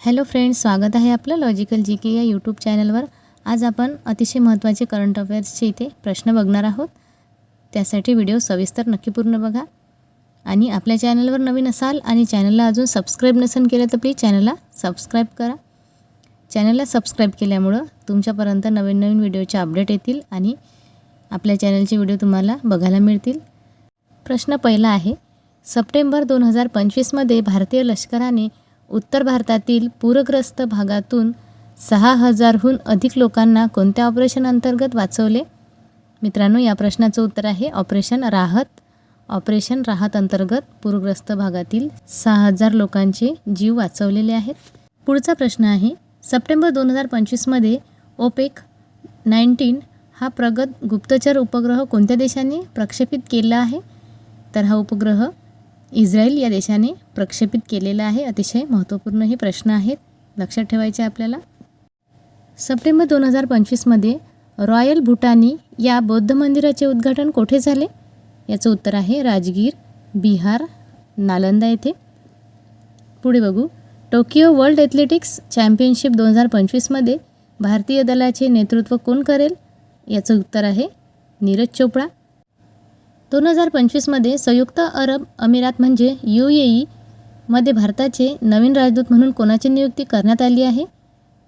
Hello friends स्वागत आहे आपलं लॉजिकल जी के या यूट्यूब चॅनलवर. आज आपण अतिशय महत्त्वाचे करंट अफेअर्सचे इथे प्रश्न बघणार आहोत. त्यासाठी व्हिडिओ सविस्तर नक्की पूर्ण बघा. आणि आपल्या चॅनलवर नवीन असाल आणि चॅनलला अजून सबस्क्राईब नसेल केलं तर प्लीज चॅनलला सबस्क्राईब करा. चॅनलला सबस्क्राईब केल्यामुळं तुमच्यापर्यंत नवीन नवीन व्हिडिओचे अपडेट येतील आणि आपल्या चॅनलचे व्हिडिओ तुम्हाला बघायला मिळतील. प्रश्न पहिला आहे सप्टेंबर दोन हजार पंचवीसमध्ये भारतीय लष्कराने उत्तर भारतातील पूरग्रस्त भागातून सहा हजारहून अधिक लोकांना कोणत्या ऑपरेशन अंतर्गत वाचवले? मित्रांनो या प्रश्नाचं उत्तर आहे ऑपरेशन राहत. ऑपरेशन राहत अंतर्गत पूरग्रस्त भागातील सहा हजार लोकांचे जीव वाचवलेले आहेत. पुढचा प्रश्न आहे सप्टेंबर दोन हजार पंचवीसमध्ये ओपेक नाईन्टीन हा प्रगत गुप्तचर उपग्रह कोणत्या देशाने प्रक्षेपित केला आहे? तर हा उपग्रह इस्रायल या देशाने प्रक्षेपित केलेलं आहे अतिशय महत्त्वपूर्ण हे प्रश्न आहेत. लक्षात ठेवायचे आपल्याला? सप्टेंबर दोन हजार पंचवीसमध्ये रॉयल भूटानी या बौद्ध मंदिराचे उद्घाटन कोठे झाले? याचं उत्तर आहे राजगीर बिहार नालंदा येथे. पुढे बघू. टोकियो वर्ल्ड ॲथलेटिक्स चॅम्पियनशिप दोन हजार पंचवीसमध्ये भारतीय दलाचे नेतृत्व कोण करेल? याचं उत्तर आहे नीरज चोपडा दोन हजार पंचवीसमध्ये संयुक्त अरब अमिरात म्हणजे यू ए ईमध्ये भारताचे नवीन राजदूत म्हणून कोणाची नियुक्ती करण्यात आली आहे?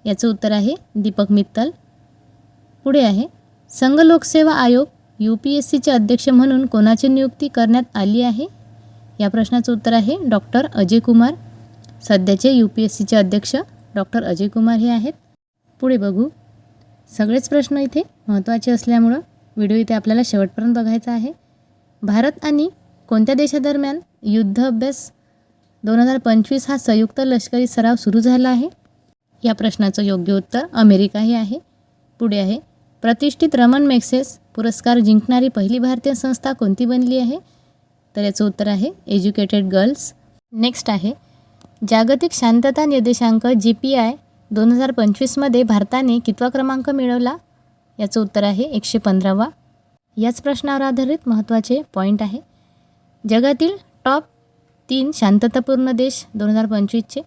याचं उत्तर आहे दीपक मित्तल. पुढे आहे संघ लोकसेवा आयोग यू पी एस सीचे अध्यक्ष म्हणून कोणाची नियुक्ती करण्यात आली आहे? या प्रश्नाचं उत्तर आहे डॉक्टर अजय कुमार. सध्याचे यू पी एस सीचे अध्यक्ष डॉक्टर अजय कुमार हे आहेत. पुढे बघू. सगळेच प्रश्न इथे महत्त्वाचे असल्यामुळं व्हिडिओ इथे आपल्याला शेवटपर्यंत बघायचा आहे. भारत आणि कोणत्या देशादरम्यान युद्ध अभ्यास दोन हजार पंचवीस हा संयुक्त लष्करी सराव सुरू झाला आहे? या प्रश्नाचं योग्य उत्तर अमेरिका हे आहे. पुढे आहे प्रतिष्ठित रमन मेक्सेस पुरस्कार जिंकणारी पहिली भारतीय संस्था कोणती बनली आहे? तर याचं उत्तर आहे एज्युकेटेड गर्ल्स. नेक्स्ट आहे जागतिक शांतता निर्देशांक जी पी आय दोन हजार पंचवीसमध्ये भारताने कितवा क्रमांक मिळवला? याचं उत्तर आहे एकशे पंधरावा. याच प्रश्नावर आधारित महत्त्वाचे पॉईंट आहे. जगातील टॉप तीन शांततापूर्ण देश दोन हजार पंचवीसचे.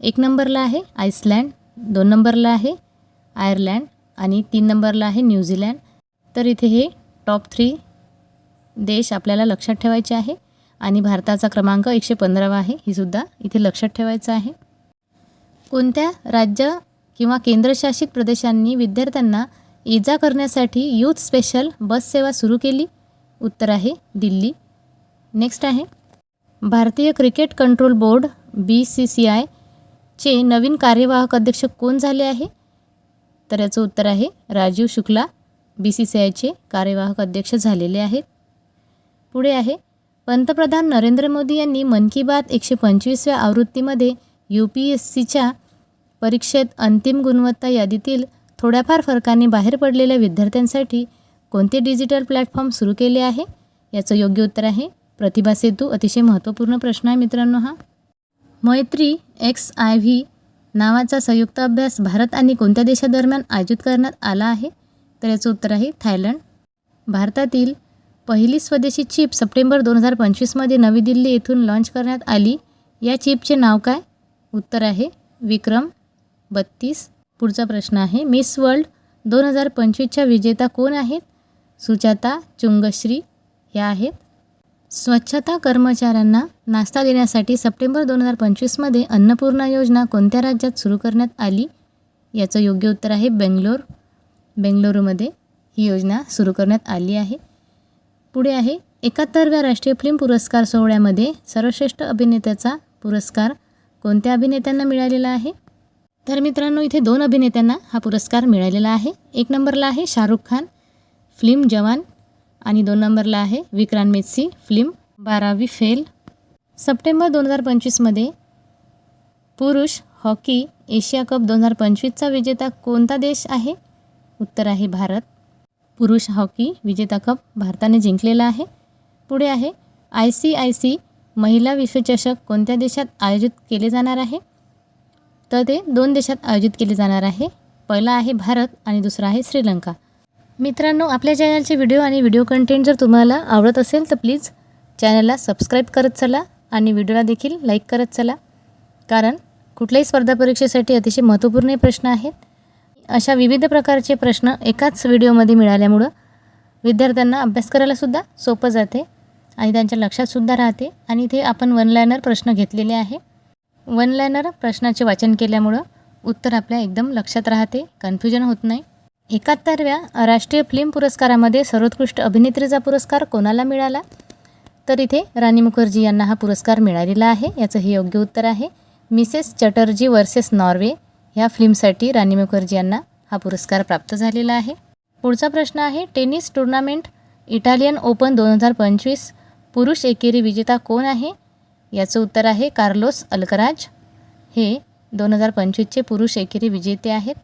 एक नंबरला आहे आईसलँड दोन नंबरला आहे आयर्लँड आणि तीन नंबरला आहे न्यूझीलँड तर इथे हे टॉप थ्री देश आपल्याला लक्षात ठेवायचे आहे आणि भारताचा क्रमांक एकशे पंधरावा आहे. ही सुद्धा इथे लक्षात ठेवायचं आहे. कोणत्या राज्य किंवा केंद्रशासित प्रदेशांनी विद्यार्थ्यांना ये जा करण्यासाठी यूथ स्पेशल बस सेवा सुरू केली. उत्तर आहे दिल्ली. नेक्स्ट आहे. भारतीय cricket control board B C C आयचे नवीन कार्यवाहक अध्यक्ष कोण झाले आहे? तर याचं उत्तर आहे Rajiv Shukla B C C आयचे कार्यवाहक अध्यक्ष झालेले आहेत. पुढे आहे पंतप्रधान नरेंद्र मोदी यांनी मन की बात एकशे पंचवीसव्या आवृत्तीमध्ये यू पी एस सीच्या परीक्षेत अंतिम गुणवत्ता यादीतील थोड्याफार फरकाने बाहेर पडलेल्या विद्यार्थ्यांसाठी कोणते डिजिटल प्लॅटफॉर्म सुरू केले आहे? याचं योग्य उत्तर आहे प्रतिभा सेतू अतिशय महत्त्वपूर्ण प्रश्न आहे मित्रांनो हा. मैत्री एक्स आय व्ही नावाचा संयुक्त अभ्यास भारत आणि कोणत्या देशादरम्यान आयोजित करण्यात आला आहे? तर याचं उत्तर आहे थायलंड. भारतातील पहिली स्वदेशी चिप सप्टेंबर दोन हजार पंचवीसमध्ये नवी दिल्ली येथून लॉन्च करण्यात आली. या चिपचे नाव काय? उत्तर आहे विक्रम बत्तीस. पुढचा प्रश्न आहे मिस वर्ल्ड दोन हजार पंचवीसच्या विजेता कोण आहेत? सुजाता चुंगश्री ह्या आहेत. स्वच्छता कर्मचाऱ्यांना नाश्ता देण्यासाठी सप्टेंबर दोन हजार पंचवीसमध्ये अन्नपूर्णा योजना कोणत्या राज्यात सुरू करण्यात आली? याचं योग्य उत्तर आहे बेंगलोर. बेंगलुरूमध्ये ही योजना सुरू करण्यात आली आहे. पुढे आहे एकाहत्तरव्या राष्ट्रीय फिल्म पुरस्कार सोहळ्यामध्ये सर्वश्रेष्ठ अभिनेत्याचा पुरस्कार कोणत्या अभिनेत्यांना मिळालेला आहे? तर मित्रांनो इथे दोन अभिनेत्यांना हा पुरस्कार मिळालेला आहे. एक नंबरला आहे शाहरुख खान फिल्म जवान आणि दोन नंबरला आहे विक्रांत मेस्सी फिल्म बारावी फेल. सप्टेंबर दोन हजार पंचवीसमध्ये पुरुष हॉकी एशिया कप दोन हजार पंचवीसचा विजेता कोणता देश आहे? उत्तर आहे भारत. पुरुष हॉकी विजेता कप भारताने जिंकलेला आहे. पुढे आहे आय सी आय सी महिला विश्वचषक कोणत्या देशात आयोजित केले जाणार आहे? तर ते दोन देशात आयोजित केले जाणार आहे. पहिला आहे भारत आणि दुसरा आहे श्रीलंका. मित्रांनो आपल्या चॅनलचे व्हिडिओ आणि व्हिडिओ कंटेंट जर तुम्हाला आवडत असेल तर प्लीज चॅनलला सबस्क्राईब करत चला आणि व्हिडिओला देखील लाईक करत चला. कारण कुठल्याही स्पर्धा परीक्षेसाठी अतिशय महत्त्वपूर्ण हे प्रश्न आहेत. अशा विविध प्रकारचे प्रश्न एकाच व्हिडिओमध्ये मिळाल्यामुळं विद्यार्थ्यांना अभ्यास करायलासुद्धा सोपं जाते आणि त्यांच्या लक्षातसुद्धा राहते. आणि इथे आपण वन लायनर प्रश्न घेतलेले आहे. वन लायनर प्रश्नाचे वाचन केल्यामुळं उत्तर आपल्या एकदम लक्षात राहते कन्फ्युजन होत नाही. एकाहत्तरव्या राष्ट्रीय फिल्म पुरस्कारामध्ये सर्वोत्कृष्ट अभिनेत्रीचा पुरस्कार कोणाला मिळाला? तर इथे राणी मुखर्जी यांना हा पुरस्कार मिळालेला आहे याचं हे योग्य उत्तर आहे. मिसेस चटर्जी वर्सेस नॉर्वे ह्या फिल्मसाठी राणी मुखर्जी यांना हा पुरस्कार प्राप्त झालेला आहे. पुढचा प्रश्न आहे टेनिस टुर्नामेंट इटालियन ओपन दोन हजार पंचवीस पुरुष एकेरी विजेता कोण आहे? याचं उत्तर आहे कार्लोस अलकराज. हे दोन हजार पंचवीसचे पुरुष एकेरी विजेते आहेत.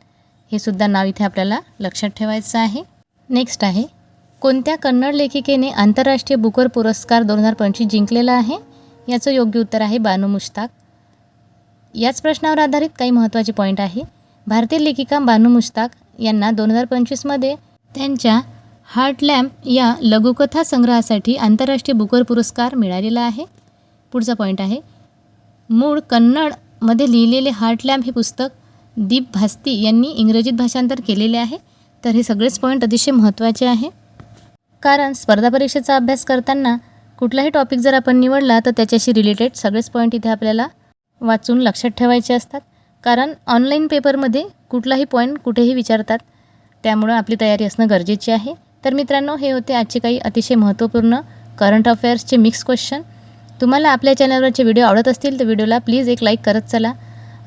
हे सुद्धा नाव इथे आपल्याला लक्षात ठेवायचं आहे. नेक्स्ट आहे. कोणत्या कन्नड लेखिकेने आंतरराष्ट्रीय बुकर पुरस्कार दोन हजार पंचवीस जिंकलेला आहे? याचं योग्य उत्तर आहे बानू मुश्ताक. याच प्रश्नावर आधारित काही महत्त्वाचे पॉईंट आहे. भारतीय लेखिका बानू मुश्ताक यांना दोन हजार पंचवीसमध्ये त्यांच्या हार्ट लॅम्प या लघुकथा संग्रहासाठी आंतरराष्ट्रीय बुकर पुरस्कार मिळालेला आहे. पुढचा पॉईंट आहे. मूळ कन्नडमध्ये लिहिलेले हार्ट लॅम्प हे पुस्तक दीप भास्ती यांनी इंग्रजीत भाषांतर केलेले आहे. तर हे सगळेच पॉईंट अतिशय महत्त्वाचे आहे. कारण स्पर्धा परीक्षेचा अभ्यास करताना कुठलाही टॉपिक जर आपण निवडला तर त्याच्याशी रिलेटेड सगळेच पॉईंट इथे आपल्याला वाचून लक्षात ठेवायचे असतात. कारण ऑनलाईन पेपरमध्ये कुठलाही पॉईंट कुठेही विचारतात. त्यामुळं आपली तयारी असणं गरजेची आहे. तर मित्रांनो हे होते आजचे काही अतिशय महत्त्वपूर्ण करंट अफेअर्सचे मिक्स क्वेश्चन तुम्हाला आपल्या चॅनलवरचे व्हिडिओ आवडत असतील तर व्हिडिओला प्लीज एक लाईक करत चला.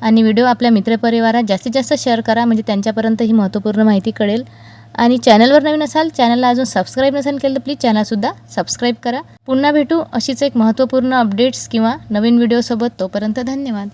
आणि व्हिडिओ आपल्या मित्रपरिवारात जास्तीत जास्त शेअर करा म्हणजे त्यांच्यापर्यंत ही महत्त्वपूर्ण माहिती कळेल. आणि चॅनलवर नवीन असाल चॅनलला अजून सबस्क्राईब नसेल केलं तर प्लीज चॅनलसुद्धा सबस्क्राईब करा. पुन्हा भेटू अशीच एक महत्त्वपूर्ण अपडेट्स किंवा नवीन व्हिडिओसोबत. तोपर्यंत धन्यवाद.